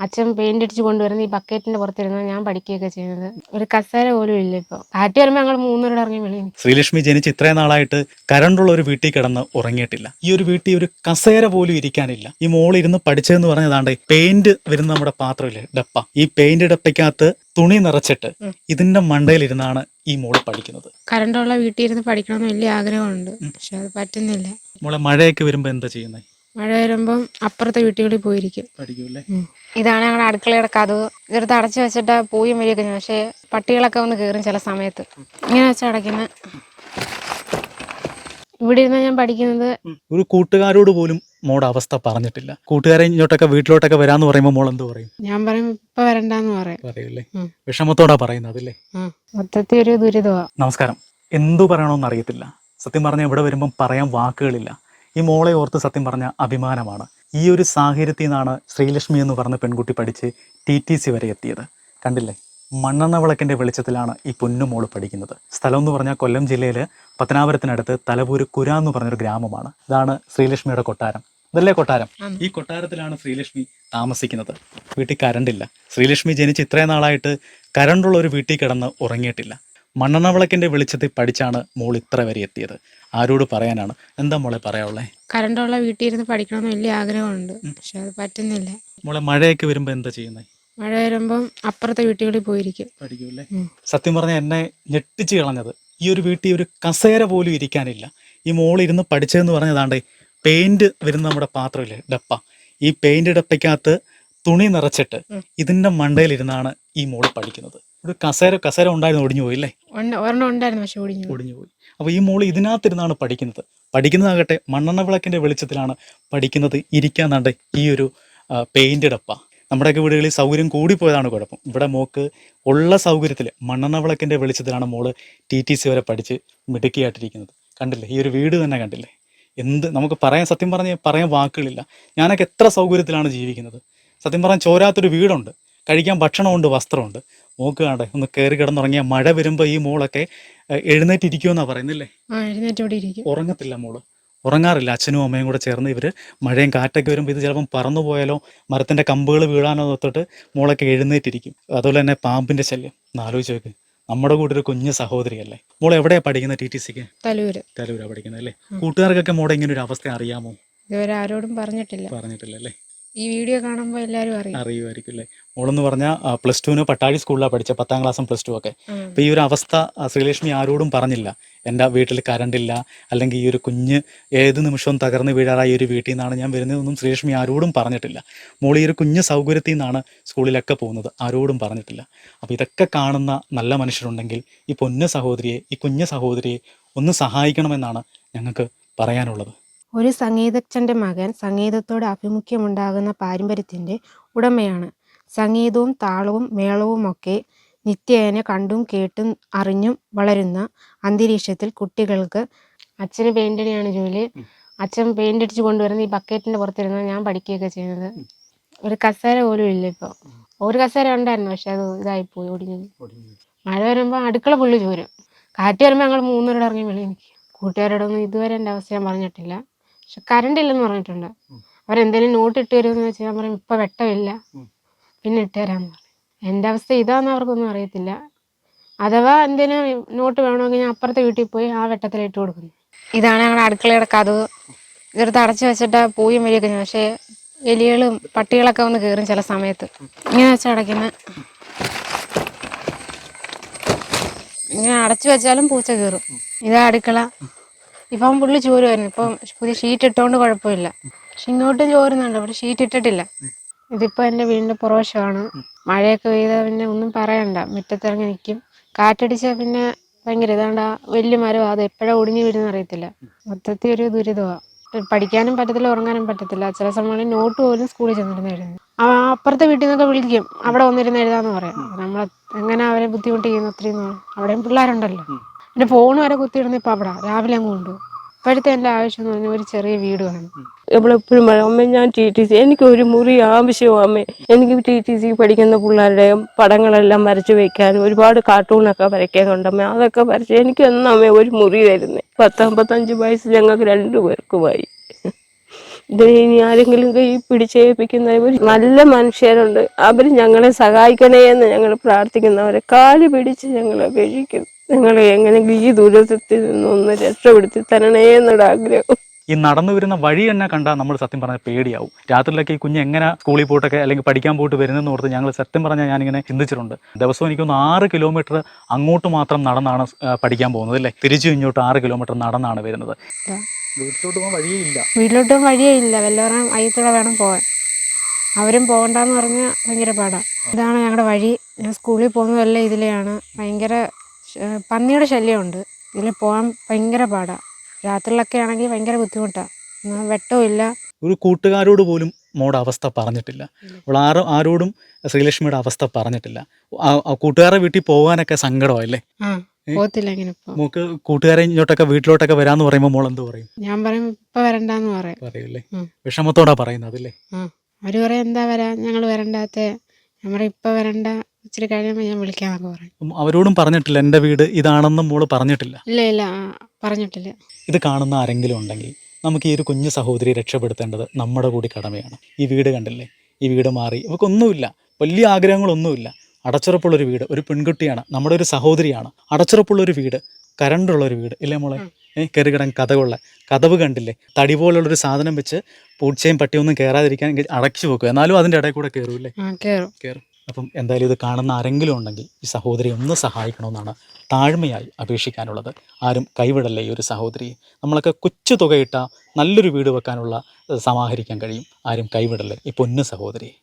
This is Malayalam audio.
അച്ഛൻ പെയിന്റ് അടിച്ച് കൊണ്ടുവരുന്ന ഈ ബക്കറ്റിന്റെ പുറത്തിരുന്ന ഞാൻ പഠിക്കുകയൊക്കെ ചെയ്യുന്നത്. ഒരു കസേര പോലും ഇല്ല ഇപ്പൊ. കാറ്റ് വരുമ്പോൾ ഞങ്ങൾ മൂന്നുപേരോട് ഇറങ്ങി വിളി. ശ്രീലക്ഷ്മി ജനിച്ച് ഇത്രയും നാളായിട്ട് കരണ്ടുള്ള ഒരു വീട്ടിൽ കിടന്ന് ഉറങ്ങിയിട്ടില്ല. ഈ ഒരു വീട്ടിൽ ഒരു കസേര പോലും ഇരിക്കാനില്ല. ഈ മോൾ ഇരുന്ന് പഠിച്ചതെന്ന് പറഞ്ഞതാണ്ട് പെയിന്റ് വരുന്ന നമ്മുടെ പാത്രമില്ലേ ഡപ്പ. ഈ പെയിന്റ് ഡപ്പയ്ക്കകത്ത് തുണി നിറച്ചിട്ട് ഇതിന്റെ മണ്ടയിൽ ഇരുന്നാണ് ഈ മോൾ പഠിക്കുന്നത്. കരണ്ടുള്ള വീട്ടിൽ ഇരുന്ന് പഠിക്കണമെന്ന് വലിയ ആഗ്രഹമുണ്ട്. പക്ഷെ അത് പറ്റുന്നില്ല. മോളെ മഴയൊക്കെ വരുമ്പോ എന്താ ചെയ്യുന്നത് മഴ വരുമ്പം അപ്പുറത്തെ വീട്ടുകളിൽ പോയിരിക്കും. പഠിക്കൂല്ലേ? ഇതാണ് ഞങ്ങളുടെ അടുക്കളയുടെ കഥവ് ഇതെടുത്ത് അടച്ചു വെച്ചിട്ട് പൂയും വരികയൊക്കെ ചെയ്യും പക്ഷേ പട്ടികളൊക്കെ വന്ന് കയറും ചില സമയത്ത്. ഇങ്ങനെ വെച്ച് അടയ്ക്കുന്ന ഇവിടെ ഇരുന്ന് ഞാൻ പഠിക്കുന്നത് ഒരു കൂട്ടുകാരോട് പോലും മോടെ അവസ്ഥ പറഞ്ഞിട്ടില്ല. കൂട്ടുകാരെ ഇങ്ങോട്ടൊക്കെ വീട്ടിലോട്ടൊക്കെ വരാന്ന് പറയുമ്പോൾ മോൾ എന്ത് പറയും? ഞാൻ പറയും ഇപ്പൊ വരണ്ടെന്ന് പറയും. ഉം. വിഷമത്തോടാ പറയുന്നത് അല്ലേ? ആ മൊത്തത്തിൽ ഒരു ദുരിതമാണ് നമസ്കാരം. എന്തു പറയണമെന്ന് അറിയത്തില്ല. സത്യം പറഞ്ഞാൽ ഇവിടെ വരുമ്പം പറയാൻ വാക്കുകളില്ല. ഈ മോളെ ഓർത്ത് സത്യം പറഞ്ഞ അഭിമാനമാണ്. ഈ ഒരു സാഹചര്യത്തിൽ നിന്നാണ് ശ്രീലക്ഷ്മി എന്ന് പറഞ്ഞ പെൺകുട്ടി പഠിച്ച് ടി ടി സി വരെ എത്തിയത്. കണ്ടില്ലേ? മണ്ണെണ്ണ വിളക്കിന്റെ വെളിച്ചത്തിലാണ് ഈ പൊന്നുമോൾ പഠിക്കുന്നത്. സ്ഥലം എന്ന് പറഞ്ഞാൽ കൊല്ലം ജില്ലയിൽ പത്തനാപുരത്തിനടുത്ത് തലപൂര് കുര എന്ന് പറഞ്ഞൊരു ഗ്രാമമാണ്. ഇതാണ് ശ്രീലക്ഷ്മിയുടെ കൊട്ടാരം. ഇതല്ലേ കൊട്ടാരം? ഈ കൊട്ടാരത്തിലാണ് ശ്രീലക്ഷ്മി താമസിക്കുന്നത്. വീട്ടിൽ കരണ്ടില്ല ശ്രീലക്ഷ്മി ജനിച്ച് ഇത്രയും നാളായിട്ട് കരണ്ടുള്ള ഒരു വീട്ടിൽ കിടന്ന് ഉറങ്ങിയിട്ടില്ല. മണ്ണെണ്ണ വിളക്കിന്റെ വെളിച്ചത്തിൽ പഠിച്ചാണ് മോൾ ഇത്ര വരെ എത്തിയത്. ആരോട് പറയാനാണ്? എന്താ മോളെ പറയാനുള്ളേ കറണ്ടുള്ള വീട്ടിൽ ഇരുന്ന് പഠിക്കണമെന്ന് വലിയ ആഗ്രഹമുണ്ട്. പക്ഷെ അത് പറ്റുന്നില്ല. മോളെ മഴയൊക്കെ വരുമ്പോ എന്താ ചെയ്യുന്നത് മഴ വരുമ്പം അപ്പുറത്തെ വീട്ടുകളിൽ പോയിരിക്കും. പഠിക്കൂല്ലേ? സത്യം പറഞ്ഞാൽ എന്നെ ഞെട്ടിച്ച് കളഞ്ഞത്. ഈ ഒരു വീട്ടിൽ ഒരു കസേര പോലും ഇരിക്കാനില്ല. ഈ മോൾ ഇരുന്ന് പഠിച്ചതെന്ന് പറഞ്ഞതാണ്ടേ പെയിന്റ് വരുന്ന നമ്മുടെ പാത്രമില്ലേ ഡപ്പ. ഈ പെയിന്റ് ഡപ്പയ്ക്കകത്ത് തുണി നിറച്ചിട്ട്. ഇതിന്റെ മണ്ടയിലിരുന്നാണ് ഈ മോൾ പഠിക്കുന്നത്. ഒരു കസേര കസേര ഉണ്ടായിരുന്നു ഒടിഞ്ഞു പോയി അല്ലേ? ഒരെണ്ണം ഉണ്ടായിരുന്നു പക്ഷെ ഒടിഞ്ഞു പോയി. ഒടിഞ്ഞു പോയി. അപ്പോൾ ഈ മോൾ ഇതിനകത്തിരുന്നാണ് പഠിക്കുന്നത്. പഠിക്കുന്നതാകട്ടെ മണ്ണെണ്ണ വിളക്കിന്റെ വെളിച്ചത്തിലാണ് പഠിക്കുന്നത് ഇരിക്കാന്നാണ്ട് ഈ ഒരു പെയിന്റ് ഡപ്പ നമ്മുടെയൊക്കെ വീടുകളിൽ സൗകര്യം കൂടിപ്പോയതാണ് കുഴപ്പം. ഇവിടെ മോക്ക് ഉള്ള സൗകര്യത്തിൽ മണ്ണെണ്ണ വിളക്കിന്റെ വെളിച്ചത്തിലാണ് മോൾ ടി ടി സി വരെ പഠിച്ച് മിടുക്കിയായിട്ടിരിക്കുന്നത്. കണ്ടില്ലേ? ഈ ഒരു വീട് തന്നെ കണ്ടില്ലേ? എന്ത് നമുക്ക് പറയാൻ സത്യം പറഞ്ഞ് പറയാൻ വാക്കുകളില്ല. ഞാനൊക്കെ എത്ര സൗകര്യത്തിലാണ് ജീവിക്കുന്നത്? സത്യം പറഞ്ഞാൽ ചോരാത്തൊരു വീടുണ്ട്. കഴിക്കാൻ ഭക്ഷണമുണ്ട് വസ്ത്രമുണ്ട്. കാണട്ടെ ഒന്ന് കയറി കിടന്നുറങ്ങിയ മഴ വരുമ്പോ ഈ മോളൊക്കെ എഴുന്നേറ്റിരിക്കുമെന്നാണ് പറയുന്നില്ലേ? ഉറങ്ങത്തില്ല മോൾ. ഉറങ്ങാറില്ല. അച്ഛനും അമ്മയും കൂടെ ചേർന്ന് ഇവർ മഴയും കാറ്റൊക്കെ വരുമ്പോൾ ഇത് ചിലപ്പം പറന്നു പോയാലോ മരത്തിന്റെ കമ്പുകൾ വീഴാനോ തൊട്ടിട്ട് മോളൊക്കെ എഴുന്നേറ്റിരിക്കും. അതുപോലെ തന്നെ പാമ്പിന്റെ ശല്യം. എന്നാലോചിച്ച് നോക്ക്. നമ്മുടെ കൂടെ ഒരു കുഞ്ഞു സഹോദരിയല്ലേ? മോൾ എവിടെയാണ് പഠിക്കുന്നത് ടി ടി സിക്ക്? തലൂര്. തലൂരാണ് പഠിക്കുന്നത് അല്ലേ? കൂട്ടുകാർക്കൊക്കെ മോളെ ഇങ്ങനെ ഒരു അവസ്ഥ അറിയാമോ? ഇതുവരെ ആരോടും പറഞ്ഞിട്ടില്ല. പറഞ്ഞിട്ടില്ല അല്ലേ? ഈ വീഡിയോ കാണുമ്പോൾ എല്ലാവരും അറിയും. അറിയുമായിരിക്കും അല്ലേ? മോളെന്ന് പറഞ്ഞാൽ പ്ലസ് ടുവിന് പട്ടാഴി സ്കൂളിലാണ് പഠിച്ചത് പത്താം ക്ലാസ്സും പ്ലസ് ടു ഒക്കെ. അപ്പോൾ ഈ ഒരു അവസ്ഥ ശ്രീലക്ഷ്മി ആരോടും പറഞ്ഞില്ല. എന്റെ വീട്ടിൽ കറണ്ടില്ല അല്ലെങ്കിൽ ഈ ഒരു കുഞ്ഞ് ഏത് നിമിഷവും തകർന്ന് വീഴാറായ ഒരു വീട്ടിൽ നിന്നാണ് ഞാൻ വരുന്നതെന്നും ശ്രീലക്ഷ്മി ആരോടും പറഞ്ഞിട്ടില്ല. മോൾ ഈ ഒരു കുഞ്ഞ് സൗകര്യത്തിൽ നിന്നാണ് സ്കൂളിലൊക്കെ പോകുന്നത്. ആരോടും പറഞ്ഞിട്ടില്ല. അപ്പോൾ ഇതൊക്കെ കാണുന്ന നല്ല മനുഷ്യരുണ്ടെങ്കിൽ ഈ പൊന്ന സഹോദരിയെ ഈ കുഞ്ഞ് സഹോദരിയെ ഒന്ന് സഹായിക്കണമെന്നാണ് ഞങ്ങൾക്ക് പറയാനുള്ളത്. ഒരു സംഗീതജ്ഞന്റെ മകൻ സംഗീതത്തോട് ആഭിമുഖ്യമുണ്ടാകുന്ന പാരമ്പര്യത്തിന്റെ ഉടമയാണ്. സംഗീതവും താളവും മേളവുമൊക്കെ നിത്യേന കണ്ടും കേട്ടും അറിഞ്ഞും വളരുന്ന അന്തരീക്ഷത്തിൽ കുട്ടികൾക്ക് അച്ഛന് പെയിന്റ് അടിയാണ് ജോലി അച്ഛൻ പെയിന്റ് അടിച്ചു കൊണ്ടുവരുന്ന ഈ ബക്കറ്റിന്റെ പുറത്തിരുന്ന ഞാൻ പഠിക്കുകയൊക്കെ ചെയ്യുന്നത്. ഒരു കസേര പോലും ഇല്ല ഇപ്പോൾ ഒരു കസേര ഉണ്ടായിരുന്നു പക്ഷെ അത് ഇതായി പോയി ഒടിഞ്ഞു മഴ വരുമ്പോൾ അടുക്കള പുള്ളി ചോരും. കാറ്റ് വരുമ്പോൾ ഞങ്ങൾ മൂന്നുപേരുടെ ഇറങ്ങി വെളിയിൽ നിൽക്കും. കൂട്ടുകാരോടൊന്നും ഇതുവരെ എന്റെ അവസ്ഥ ഞാൻ പറഞ്ഞിട്ടില്ല. പക്ഷെ കറണ്ട് ഇല്ലെന്ന് പറഞ്ഞിട്ടുണ്ട്. അവരെന്തെങ്കിലും നോട്ട് ഇട്ട് തരുമെന്ന് വെച്ചാൽ ഞാൻ പറയും ഇപ്പം വെട്ടമില്ല. പിന്നെ ഇട്ട് തരാമെന്ന് പറഞ്ഞു എന്റെ അവസ്ഥ ഇതാന്ന് അവർക്കൊന്നും അറിയത്തില്ല. അഥവാ എന്തെങ്കിലും നോട്ട് വേണമെങ്കിൽ ഞാൻ അപ്പുറത്തെ വീട്ടിൽ പോയി ആ വെട്ടത്തിൽ ഇട്ട് കൊടുക്കുന്നു. ഇതാണ് ഞങ്ങളുടെ അടുക്കളയുടെ കഥവ് ഇതെടുത്ത് അടച്ചു വെച്ചിട്ട് പൂയും വരികയൊക്കെ പക്ഷേ എലികളും പട്ടികളൊക്കെ വന്ന് കയറും ചില സമയത്ത്. ഇങ്ങനെ വെച്ചാൽ അടയ്ക്കുന്ന. ഇങ്ങനെ അടച്ചു വെച്ചാലും പൂച്ച കയറും ഇതാ അടുക്കള. ഇപ്പം പുള്ളി ചോരുമായിരുന്നു ഇപ്പം പുതിയ ഷീറ്റ് ഇട്ടോണ്ട് കുഴപ്പമില്ല. പക്ഷെ ഇങ്ങോട്ട് ചോരുന്നുണ്ട് അവിടെ ഷീറ്റ് ഇട്ടിട്ടില്ല. ഇതിപ്പോ എന്റെ വീടിന്റെ പുറവശമാണ്. മഴയൊക്കെ പെയ്താൽ പിന്നെ ഒന്നും പറയണ്ട. മുറ്റത്തിറങ്ങി നിൽക്കും കാറ്റടിച്ചാൽ പിന്നെ ഭയങ്കര ഇതാണ്ട് വലിയ മരം അത് എപ്പോഴാ ഒടിഞ്ഞു വീഴുന്ന അറിയത്തില്ല. മൊത്തത്തിൽ ഒരു ദുരിതമാണ് പഠിക്കാനും പറ്റത്തില്ല ഉറങ്ങാനും പറ്റത്തില്ല. ചില സമയങ്ങളിൽ നോട്ട് പോലും സ്കൂളിൽ ചെന്നിരുന്ന് എഴുതുന്നു ആ അപ്പുറത്തെ വീട്ടിൽ നിന്നൊക്കെ വിളിക്കും. അവിടെ വന്നിരുന്ന് എഴുതാന്ന് പറയാം. നമ്മൾ എങ്ങനെ അവരെ ബുദ്ധിമുട്ട് ചെയ്യുന്നു അത്രയും അവിടെയും പിള്ളേരുണ്ടല്ലോ. പിന്നെ ഫോൺ വരെ കുത്തിയിടുന്ന അവിടെ. രാവിലെ അങ്ങ് കൊണ്ടുപോകും ഇപ്പോഴത്തെ എന്റെ ആവശ്യം എന്ന് പറഞ്ഞാൽ ഒരു ചെറിയ വീട് വേണം. നമ്മളെപ്പോഴും അമ്മ ഞാൻ ടി ടി സി എനിക്ക് ഒരു മുറി ആവശ്യവും അമ്മേ. എനിക്ക് ടി ടി സി പഠിക്കുന്ന പിള്ളേരുടെ പടങ്ങളെല്ലാം വരച്ചു വെക്കാൻ ഒരുപാട് കാർട്ടൂണൊക്കെ വരയ്ക്കാൻ കണ്ടമ്മ അതൊക്കെ വരച്ച് എനിക്ക് എന്നാ അമ്മേ ഒരു മുറി തരുന്നേ. പത്തമ്പത്തഞ്ച് വയസ്സ് ഞങ്ങൾക്ക് രണ്ടു പേർക്കുമായി ഇതിന് ഇനി ആരെങ്കിലും കൈ പിടിച്ചേൽപ്പിക്കുന്നവർ നല്ല മനുഷ്യരുണ്ട്. അവർ ഞങ്ങളെ സഹായിക്കണേ എന്ന് ഞങ്ങൾ പ്രാർത്ഥിക്കുന്നവരെ കാൽ പിടിച്ച് ഞങ്ങളെ അപേക്ഷിക്കും ഞങ്ങളെ എങ്ങനെയെങ്കിലും ഈ ദുരിതത്തിൽ നിന്നൊന്ന് രക്ഷപ്പെടുത്തി തരണേ എന്നുള്ള ആഗ്രഹം. ഈ നടന്നു വരുന്ന വഴി തന്നെ കണ്ടാൽ നമ്മൾ സത്യം പറഞ്ഞാൽ പേടിയാവും. രാത്രിയിലൊക്കെ ഈ കുഞ്ഞ് എങ്ങനെ സ്കൂളിൽ പോയിട്ടൊക്കെ അല്ലെങ്കിൽ പഠിക്കാൻ പോയിട്ട് വരുന്നതെന്ന് ഓർത്ത് ഞങ്ങൾ സത്യം പറഞ്ഞാൽ ഞാനിങ്ങനെ ചിന്തിച്ചിട്ടുണ്ട്. ദിവസവും എനിക്കൊന്ന് ആറ് കിലോമീറ്റർ അങ്ങോട്ട് മാത്രം നടന്നാണ് പഠിക്കാൻ പോകുന്നത് അല്ലേ? തിരിച്ചു ഇങ്ങോട്ട് ആറ് കിലോമീറ്റർ നടന്നാണ് വരുന്നത്. വീട്ടിലോട്ട് പോകാൻ വഴിയില്ല. വീട്ടിലോട്ടും വല്ലവരും അയ്യത്തൂടെ വേണം പോകാൻ. അവരും പോകണ്ടെന്ന് പറഞ്ഞാൽ ഭയങ്കര പാടാണ് ഇതാണ് ഞങ്ങളുടെ വഴി. ഞാൻ സ്കൂളിൽ പോകുന്നതല്ല ഇതിലെയാണ്. ഭയങ്കര പന്നിയുടെ ശല്യമുണ്ട്. ഇതിൽ പോകാൻ ഭയങ്കര പാടാണ് രാത്രിയിലൊക്കെ ആണെങ്കിൽ ഭയങ്കര ബുദ്ധിമുട്ടാണ് എന്നാൽ വെട്ടവും ഇല്ല. ഒരു കൂട്ടുകാരോട് പോലും മോടെ അവസ്ഥ പറഞ്ഞിട്ടില്ല. അവൾ ആരും ആരോടും ശ്രീലക്ഷ്മിയുടെ അവസ്ഥ പറഞ്ഞിട്ടില്ല. കൂട്ടുകാരുടെ വീട്ടിൽ പോകാനൊക്കെ സങ്കടമല്ലേ പോകത്തില്ല ഇങ്ങനെ മോക്ക് കൂട്ടുകാരെ ഇങ്ങോട്ടൊക്കെ വീട്ടിലോട്ടൊക്കെ വരാന്ന് പറയുമ്പോൾ മോൾ എന്ത് പറയും? ഞാൻ പറയും ഇപ്പൊ വരണ്ടെന്ന് പറയും. ഉം. വിഷമത്തോടാ പറയുന്നത് അല്ലേ? അവർ പറയും എന്താ വരാ? ഞങ്ങൾ വരണ്ടാത്തെ. ഞാൻ പറയും ഇപ്പം വരണ്ട. ഇച്ചിരി കഴിയുമ്പോൾ ഞാൻ വിളിക്കാന്നൊക്കെ പറഞ്ഞു. ഉം, അവരോടും പറഞ്ഞിട്ടില്ല എന്റെ വീട് ഇതാണെന്നും മോൾ പറഞ്ഞിട്ടില്ല. ഇല്ല ഇല്ല ആ, പറഞ്ഞിട്ടില്ല. ഇത് കാണുന്ന ആരെങ്കിലും ഉണ്ടെങ്കിൽ നമുക്ക് ഈ ഒരു കുഞ്ഞു സഹോദരി രക്ഷപ്പെടുത്തേണ്ടത് നമ്മുടെ കൂടി കടമയാണ്. ഈ വീട് കണ്ടില്ലേ? ഈ വീട് മാറി. ഇവക്കൊന്നുമില്ല. വലിയ ആഗ്രഹങ്ങളൊന്നുമില്ല. അടച്ചുറപ്പുള്ളൊരു വീട്. ഒരു പെൺകുട്ടിയാണ്. നമ്മുടെ ഒരു സഹോദരിയാണ്. അടച്ചുറപ്പുള്ളൊരു വീട്. കരണ്ടുള്ളൊരു വീട്. ഇല്ലേ മോളെ? ഏഹ് കയറി കഥകളെ കഥകുള്ള. കഥവ് കണ്ടില്ലേ? തടി പോലുള്ളൊരു സാധനം വെച്ച് പൂച്ചയും പട്ടിയൊന്നും കയറാതിരിക്കാൻ ഇങ്ങ് അടച്ചു വെക്കും. എന്നാലും അതിന്റെ ഇടയിൽ കൂടെ കയറൂല്ലേ ആ കയറും കയറും അപ്പം എന്തായാലും ഇത് കാണുന്ന ആരെങ്കിലും ഉണ്ടെങ്കിൽ ഈ സഹോദരി ഒന്ന് സഹായിക്കണമെന്നാണ് താഴ്മയായി അപേക്ഷിക്കാനുള്ളത്. ആരും കൈവിടല്ലേ ഈ ഒരു സഹോദരിയെ? നമ്മളൊക്കെ കൊച്ചു തുകയിട്ട നല്ലൊരു വീട് വെക്കാനുള്ള സമാഹരിക്കാൻ കഴിയും. ആരും കൈവിടല്ലേ ഈ പൊന്നു സഹോദരിയെ?